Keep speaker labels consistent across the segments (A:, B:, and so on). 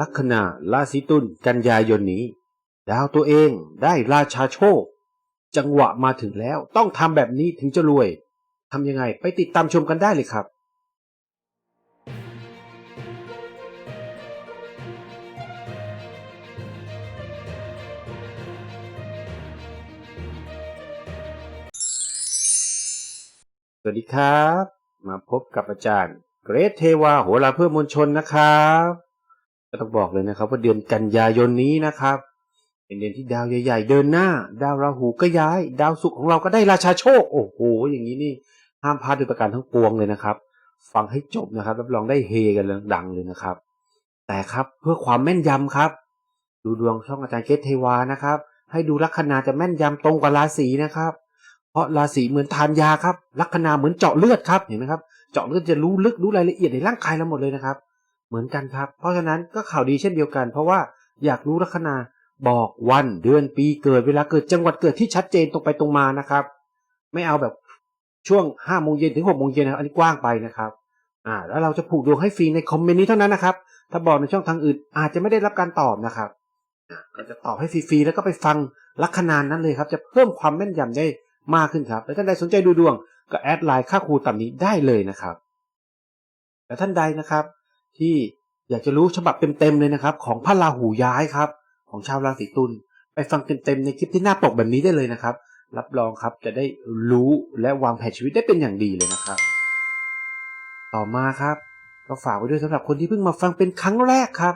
A: ลัคนาราศีตุลกันยายนนี้ ดาวตัวเองได้ราชาโชค จังหวะมาถึงแล้วต้องทำแบบนี้ถึงจะรวยทำยังไงไปติดตามชมกันได้เลยครับสวัสดีครับ มาพบกับอาจารย์ เกรทเทวาโหราเพื่อมวลชนนะครับ ก็ต้องบอกเลยนะครับ ว่าเดือนกันยายนนี้นะครับ เป็นเดือนที่ดาวใหญ่ ๆ เดินหน้า ดาวราหูก็ย้าย ดาวศุกร์ของเราก็ได้ราชาโชค โอ้โหอย่างนี้นี่ห้ามพลาดโดยประการทั้งปวงเลยนะครับ ฟังให้จบนะครับรับรองได้เฮกันดังเลยนะครับ แต่ครับเพื่อความแม่นยำครับ ดูดวงช่องอาจารย์เกตเทวานะครับ ให้ดูลัคนาจะแม่นยำตรงกับราศีนะครับ เพราะราศีเหมือนทานยาครับลัคนาเหมือนเจาะเลือดครับเห็นไหมครับ เจาะเลือดจะรู้ลึกรู้รายละเอียดในร่างกายเราหมดเลยนะครับ เหมือนกันครับ เพราะฉะนั้นก็ข่าวดีเช่นเดียวกัน เพราะว่าอยากรู้ลัคนาบอกวันเดือนปีเกิดเวลาเกิดจังหวัดเกิดที่ชัดเจนตรงไปตรงมานะครับ ไม่เอาแบบช่วงห้าโมงเย็นถึงหกโมงเย็นนะอันนี้กว้างไปนะครับอ่าแล้วเราจะผูกดวงให้ฟรีในคอมเมนต์นี้เท่านั้นนะครับ ถ้าบอกในช่องทางอื่นอาจจะไม่ได้รับการตอบนะครับเราจะตอบให้ฟรีๆแล้วก็ไปฟังลัคนานั้นเลยครับ จะเพิ่มความแม่นยำได้มากขึ้นครับ แล้วท่านใดสนใจดูดวงก็แอดไลน์ค่าครูต่ำนี้ได้เลยนะครับ และท่านใดนะครับ ที่อยากจะรู้ฉบับเต็มๆเลยนะครับ ของพระราหูย้ายครับ ของชาวราศีตุลไปฟังเต็มๆในคลิปที่หน้าปกแบบนี้ได้เลยนะครับ รับรองครับจะได้รู้และวางแผนชีวิตได้เป็นอย่างดีเลยนะครับ ต่อมาครับก็ฝากไว้ด้วยสำหรับคนที่เพิ่งมาฟังเป็นครั้งแรกครับ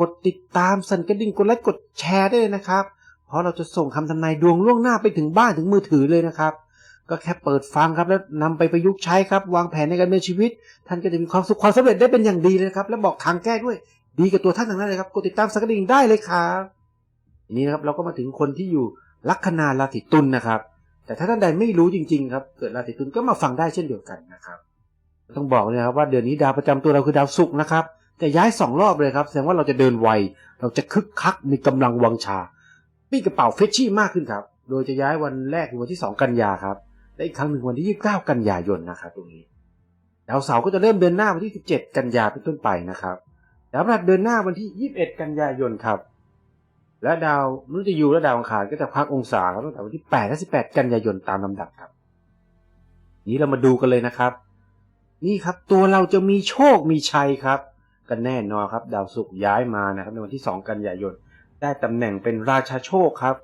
A: กดติดตามสั่นกระดิ่งกดไลค์กดแชร์ได้เลยนะครับ เพราะเราจะส่งคำทำนายดวงล่วงหน้าไปถึงบ้านถึงมือถือเลยนะครับ ก็แค่เปิดฟังครับแล้วนำไปประยุกต์ใช้ครับ วางแผนในการดำเนินชีวิต ท่านก็จะมีความสุขความสำเร็จได้เป็นอย่างดีเลยนะครับ และบอกทางแก้ด้วย ดีกับตัวท่านทั้งนั้นเลยครับกดติดตามสักกระดิ่งได้เลยครับทีนี้นะครับเราก็มาถึงคนที่อยู่ลัคนาราศีตุลนะครับ แต่ถ้าท่านใดไม่รู้จริง ๆ ครับ เกิดราศีตุลก็มาฟังได้เช่นเดียวกันนะครับ ต้องบอกเลยครับว่าเดือนนี้ดาวประจำตัวเราคือดาวศุกร์นะครับจะย้ายสองรอบเลยครับแสดงว่าเราจะเดินไวเราจะคึกคักมีกำลังวังชามีกระเป๋าเฟชชี่มากขึ้นครับ โดยจะย้ายวันแรกคือวันที่ 2 กันยาครับ และอีกครั้งหนึ่งวันที่ 29 กันยายนนะครับตรงนี้ดาวเสาร์ก็จะเริ่มเดินหน้าวันที่ 17 กันยาเป็นต้นไปนะครับดาวพฤหัสเดินหน้าวันที่ 21 กันยายนครับ และดาวมฤตยูและดาวอังคารก็จะพักองศาครับตั้งแต่วันที่ 8 และ 18 กันยายนตามลำดับครับ นี้เรามาดูกันเลยนะครับ นี่ครับตัวเราจะมีโชคมีชัยครับ กันแน่นอนครับ ดาวศุกร์ย้ายมานะครับในวันที่ 2 กันยายนได้ตำแหน่งเป็นราชาโชคครับ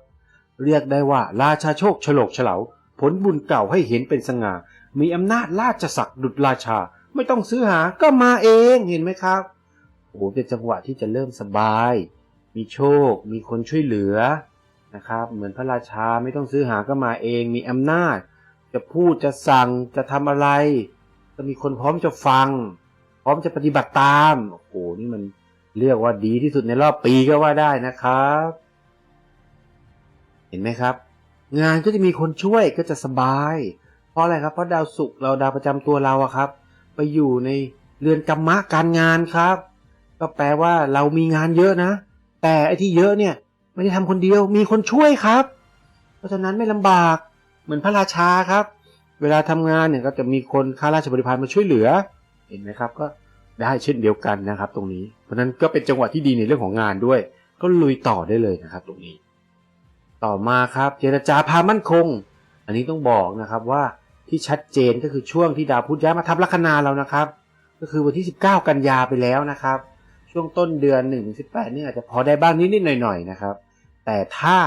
A: เรียกได้ว่าราชาโชคฉลกเฉลา ผลบุญเก่าให้เห็นเป็นสง่า มีอำนาจราชศักดิ์ดุจราชา ไม่ต้องซื้อหาก็มาเองเห็นไหมครับ โอ้โหเป็นจังหวะที่จะเริ่มสบาย มีโชค มีคนช่วยเหลือนะครับ เหมือนพระราชาไม่ต้องซื้อหาก็มาเอง มีอำนาจ จะพูดจะสั่งจะทำอะไร ก็มีคนพร้อมจะฟัง พร้อมจะปฏิบัติตาม โอ้โหนี่มันเรียกว่าดีที่สุดในรอบปีก็ว่าได้นะครับ เห็นไหมครับ งานก็จะมีคนช่วยก็จะสบาย เพราะอะไรครับ เพราะดาวศุกร์เราดาวประจำตัวเราอะครับ ไปอยู่ในเรือนกรรมะการงานครับ ก็แปลว่าเรามีงานเยอะนะ แต่ไอ้ที่เยอะเนี่ยไม่ได้ทำคนเดียวมีคนช่วยครับ เพราะฉะนั้นไม่ลำบากเหมือนพระราชาครับ เวลาทำงานเนี่ยก็จะมีคนข้าราชบริพารมาช่วยเหลือ เห็นไหมครับ ก็ได้เช่นเดียวกันนะครับ ตรงนี้ เพราะฉะนั้นก็เป็นจังหวะที่ดีในเรื่องของงานด้วย ก็ลุยต่อได้เลยนะครับ ตรงนี้ ต่อมาครับเจรจาพามั่นคง อันนี้ต้องบอกนะครับว่าที่ชัดเจนก็คือช่วงที่ดาวพุธย้ายมาทับลัคนาเรานะครับ ก็คือวันที่ 19 กันยาไปแล้วนะครับ ช่วงต้นเดือน1ถึง18นี่อาจจะพอได้บ้างนิดๆหน่อยๆนะครับ แต่ถ้า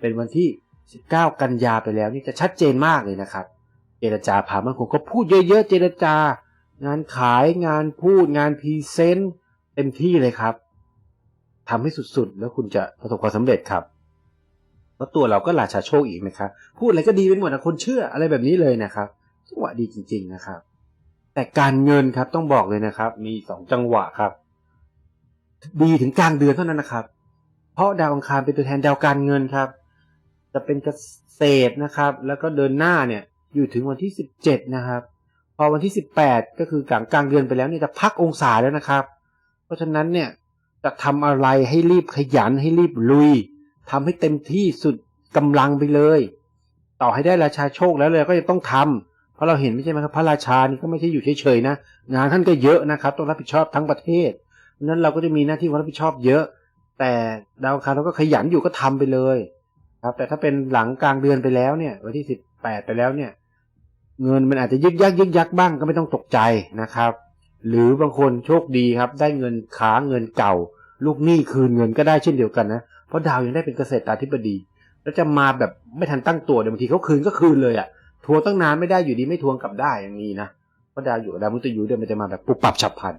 A: เป็นวันที่ 19 กันยาไปแล้วนี่จะชัดเจนมากเลยนะครับ เจรจาพามั่นคงก็พูดเยอะๆเจรจา งานขายงานพูดงานพรีเซนต์เต็มที่เลยครับทำให้สุดๆ แล้วคุณจะประสบความสำเร็จครับ แล้วตัวเราก็ราชาโชคอีกนะครับพูดอะไรก็ดีเป็นหมดนะคนเชื่ออะไรแบบนี้เลยนะครับจังหวะดีจริง ๆนะครับ แต่การเงินครับต้องบอกเลยนะครับ มีสองจังหวะครับ ดีถึงกลางเดือนเท่านั้นนะครับ เพราะดาวอังคารเป็นตัวแทนดาวการเงินครับ จะเป็นเกษตรนะครับ แล้วก็เดินหน้าเนี่ยอยู่ถึงวันที่สิบเจ็ดนะครับพอวันที่สิบแปดก็คือกลางกลางเดือนไปแล้วเนี่ยจะพักองศาแล้วนะครับ เพราะฉะนั้นเนี่ยจะทำอะไรให้รีบขยันให้รีบลุย ทำให้เต็มที่สุดกำลังไปเลย ต่อให้ได้ราชาโชคแล้วเลยก็ยังต้องทำเพราะเราเห็นไม่ใช่ไหมครับ พระราชานี่ก็ไม่ใช่อยู่เฉยๆนะ งานท่านก็เยอะนะครับ ต้องรับผิดชอบทั้งประเทศนั้นเราก็จะมีหน้าที่รับผิดชอบเยอะ แต่ดาวคารเราก็ขยันอยู่ก็ทำไปเลย ครับ แต่ถ้าเป็นหลังกลางเดือนไปแล้วเนี่ย วันที่สิบแปดไปแล้วเนี่ย เงินมันอาจจะยึกยักยึกยักบ้างก็ไม่ต้องตกใจนะครับ หรือบางคนโชคดีครับ ได้เงินค้าเงินเก่า ลูกหนี้คืนเงินก็ได้เช่นเดียวกันนะ เพราะดาวยังได้เป็นเกษตรอาธิบดี แล้วจะมาแบบไม่ทันตั้งตัวเดี๋ยวบางทีเขาคืนก็คืนเลยอะ่ะทวงตั้งนานไม่ได้อยู่ดีไม่ทวงกลับได้อย่างนี้นะเพราะดาวอยู่ดาวมุตยูเดี๋ยวมันจะมาแบบปุบปับฉับพลัน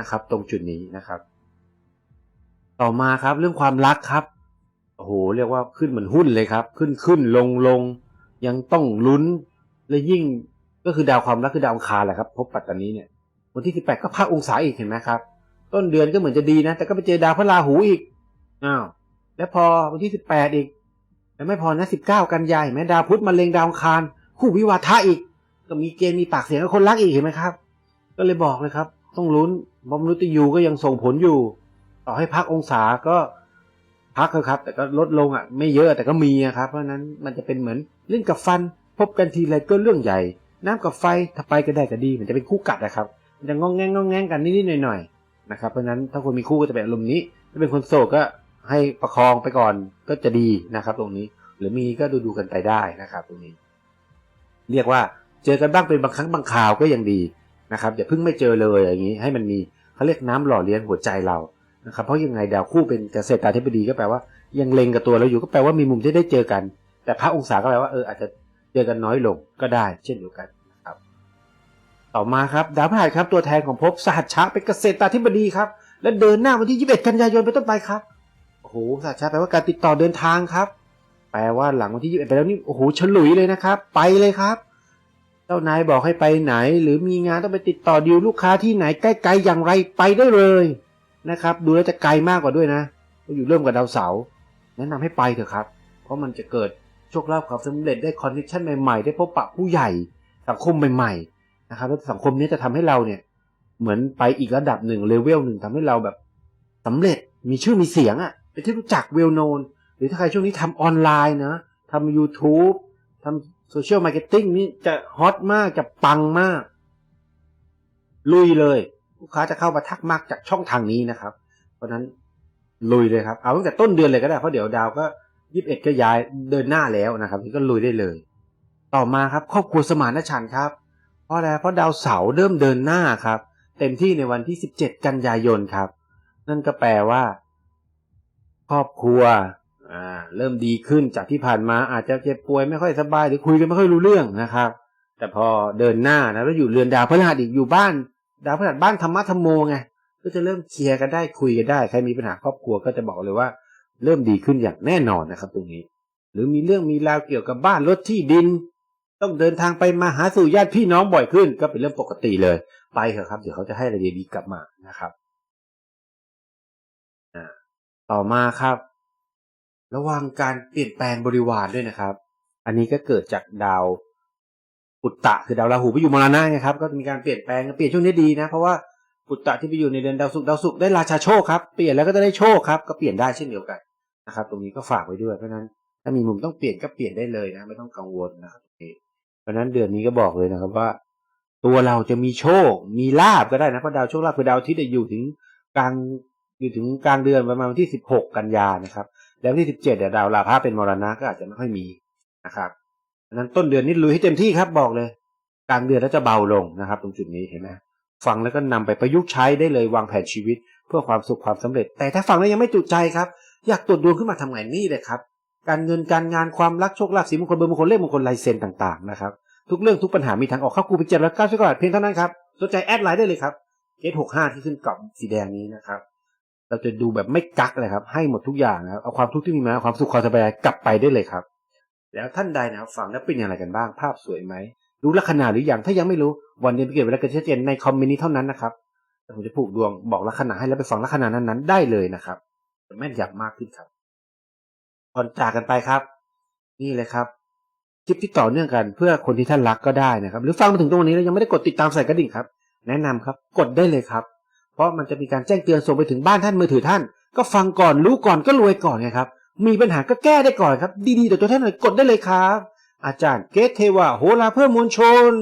A: นะครับ ตรงจุดนี้นะครับ ต่อมาครับเรื่องความรักครับโอ้โหเรียกว่าขึ้นเหมือนหุ้นเลยครับ ขึ้นขึ้นลงลงยังต้องลุ้นและยิ่งก็คือดาวความรักคือดาวอังคารแหละครับพบปัตตานีเนี่ยวันที่สิบแปดก็ภาคองศาอีกเห็นไหมครับ ต้นเดือนก็เหมือนจะดีนะ แต่ก็ไปเจอดาวพระราหูอีกอ้าว แล้วพอวันที่สิบแปดอีก แล้วไม่พอนะสิบเก้ากันยายนเห็นไหมดาวพุธมาเลงดาวคารคู่วิวาทะอีก ก็มีเกณฑ์มีปากเสียงกับคนรักอีกเห็นไหมครับ ก็เลยบอกเลยครับ ต้องลุ้นบอมนุษย์ยูก็ยังส่งผลอยู่ ต่อให้พักองศาก็พักเถอะครับ แต่ก็ลดลงอะ ไม่เยอะแต่ก็มีอะครับ เพราะนั้นมันจะเป็นเหมือนเล่นกับฟัน พบกันทีไรก็เรื่องใหญ่ น้ำกับไฟถ้าไปก็ได้ก็ดี มันจะเป็นคู่กัดนะครับ มันจะงองแงงงองแงงกันนิดๆหน่อยๆนะครับเพราะฉะนั้นถ้าคนมีคู่ก็จะเป็นอารมณ์นี้ถ้าเป็นคนโสดก็ ให้ประคองไปก่อนก็จะดีนะครับ ตรงนี้ หรือมีก็ดูดูกันไปได้นะครับ ตรงนี้ เรียกว่าเจอกันบ้างเป็นบางครั้งบางคราวก็ยังดีนะครับอย่าเพิ่งไม่เจอเลยอย่างนี้ ให้มันมีเขาเรียกน้ำหล่อเลี้ยงหัวใจเรานะครับเพราะยังไงดาวคู่เป็นเกษตรอาธิบดีก็แปลว่ายังเล็งกับตัวเราอยู่ก็แปลว่ามีมุมที่ได้เจอกัน แต่พระองศาก็แปลว่าเอออาจจะเจอกันน้อยลงก็ได้ เช่นเดียวกันนะครับ ต่อมาครับดาวพฤหัสครับตัวแทนของภพสหัชชะเป็นเกษตรอาธิบดีครับ และเดินหน้าวันที่ 21 กันยายนเป็นต้นไปครับ หสหัชชะแปลว่าการติดต่อเดินทางครับ แปลว่าหลังวันที่21ไปแล้วนี่โอ้โหฉลุยเลยนะครับ ไปเลยครับ เจ้านายบอกให้ไปไหน หรือมีงานต้องไปติดต่อดีลลูกค้าที่ไหนใกล้ๆอย่างไรไปได้เลยนะครับ ดูแล้วจะไกลมากกว่าด้วยนะอยู่เริ่มกับดาวเสาร์แนะนำให้ไปเถอะครับ เพราะมันจะเกิดโชคลาภความสำเร็จได้คอนเนคชั่นใหม่ๆ ได้พบปะผู้ใหญ่สังคมใหม่ๆนะครับแล้วสังคมนี้จะทำให้เราเนี่ย เหมือนไปอีกระดับหนึ่งเลเวลหนึ่งทำให้เราแบบสำเร็จมีชื่อมีเสียงอะ่ะ เป็นที่รู้จักเวลโนนหรือถ้าใครช่วงนี้ทำออนไลน์นะทำ YouTube ทำโซเชียลมาร์เก็ตติ้งนี่จะฮอตมากจะปังมาก ลุยเลย ลูกค้าจะเข้ามาทักมากจากช่องทางนี้นะครับ เพราะนั้นลุยเลยครับ เอาตั้งแต่ต้นเดือนเลยก็ได้ เพราะเดี๋ยวดาวก็ยี่สิบเอ็ดก็ย้ายเดินหน้าแล้วนะครับนี่ก็ลุยได้เลย ต่อมาครับครอบครัวสมานฉันครับ เพราะอะไรเพราะดาวเสาร์เริ่มเดินหน้าครับ เต็มที่ในวันที่สิบเจ็ดกันยายนครับ นั่นก็แปลว่า ครอบครัวอ่าเริ่มดีขึ้นจากที่ผ่านมาอาจจะเจ็บป่วยไม่ค่อยสบายหรือคุยกันไม่ค่อยรู้เรื่องนะครับ แต่พอเดินหน้านะแล้วอยู่เรือนดาวพฤหัสอีกอยู่บ้าน ดาวพฤหัสบ้านธรรมะธรรมโมไงก็จะเริ่มเคลียร์กันได้คุยกันได้ใครมีปัญหาครอบครัวก็จะบอกเลยว่า เริ่มดีขึ้นอย่างแน่นอนนะครับ ตรงนี้ หรือมีเรื่องมีราวเกี่ยวกับบ้านรถที่ดิน ต้องเดินทางไปมาหาสู่ญาติพี่น้องบ่อยขึ้น ก็เป็นเรื่องปกติเลย ไปเถอะครับเดี๋ยวเขาจะให้อะไรดีๆกลับมานะครับ ต่อมาครับ ระวังการเปลี่ยนแปลงบริวารด้วยนะครับ อันนี้ก็เกิดจากดาวปุตตะคือดาวราหูไปอยู่มรณะไงครับก็มีการเปลี่ยนแปลงเปลี่ยนช่วงนี้ดีนะเพราะว่าปุตตะที่ไปอยู่ในเดือนดาวศุกร์ดาวศุกร์ได้ราชาโชคครับเปลี่ยนแล้วก็จะได้โชคครับก็เปลี่ยนได้เช่นเดียวกันนะครับ ตรงนี้ก็ฝากไว้ด้วยเพราะนั้นถ้ามีมุมต้องเปลี่ยนก็เปลี่ยนได้เลยนะไม่ต้องกังวลนะครับเพราะนั้นเดือนนี้ก็บอกเลยนะครับว่า ตัวเราจะมีโชค มีลาบก็ได้นะเพราะดาวโชคลาภคือดาวที่จะอยู่ถึงกลาง อยู่ถึงกลางเดือนประมาณวันที่สิบหกกันยานะครับ แล้วที่สิบเจ็ดเดี๋ยวดาวลาภะเป็นมรณะก็อาจจะไม่ค่อยมีนะครับดังนั้นต้นเดือนนี้ลุยให้เต็มที่ครับบอกเลย กลางเดือนแล้วจะเบาลงนะครับ ตรงจุดนี้เห็นไหมฟังแล้วก็นำไปประยุกต์ใช้ได้เลยวางแผนชีวิต เพื่อความสุขความสำเร็จ แต่ถ้าฟังแล้วยังไม่จุใจครับ อยากตรวจดวงขึ้นมาทำไงนี่เลยครับ การเงินการงานความรักโชคลาภสีมงคลเบอร์มงคลเลขมงคลลายเซ็นต่างๆนะครับทุกเรื่องทุกปัญหามีทางออกเข้ากูเป็นเจ็ดร้อยเก้าสิบกว่าบาทเพียงเท่านั้นครับสนใจแอดไลน์ได้เลยครับเกตหกห้าที่ขึ้นกล่องสีแดงนี้นะครับ เราจะดูแบบไม่กักเลยครับ ให้หมดทุกอย่างนะครับเอาความทุกข์ที่มีมาความสุขความสบายกลับไปได้เลยครับ แล้วท่านใดนะครับฟังแล้วเป็นอย่างไรกันบ้าง ภาพสวยไหมรู้ลัคนาหรือยังถ้ายังไม่รู้วันเดือนปีเกิดเวลาเกิดชัดเจนในคอมเมนต์นี้เท่านั้นนะครับผมจะผูกดวงบอกลัคนาให้แล้วไปฟังลัคนานั้นๆได้เลยนะครับแม่นยำมากขึ้นครับก่อนจากกันไปครับ นี่เลยครับคลิปที่ต่อเนื่องกันเพื่อคนที่ท่านรักก็ได้นะครับ หรือฟังมาถึงตรงนี้แล้วยังไม่ได้กดติดตามใส่กระดิ่งครับ แนะนำครับ กดได้เลยครับ เพราะมันจะมีการแจ้งเตือนส่งไปถึงบ้านท่านมือถือท่าน ก็ฟังก่อนรู้ก่อนก็รวยก่อนไงครับ มีปัญหาก็แก้ได้ก่อนครับ ดีๆต่อตัวท่านเลยกดได้เลยครับ อาจารย์เกตเทวาโหราเพื่อมวลชน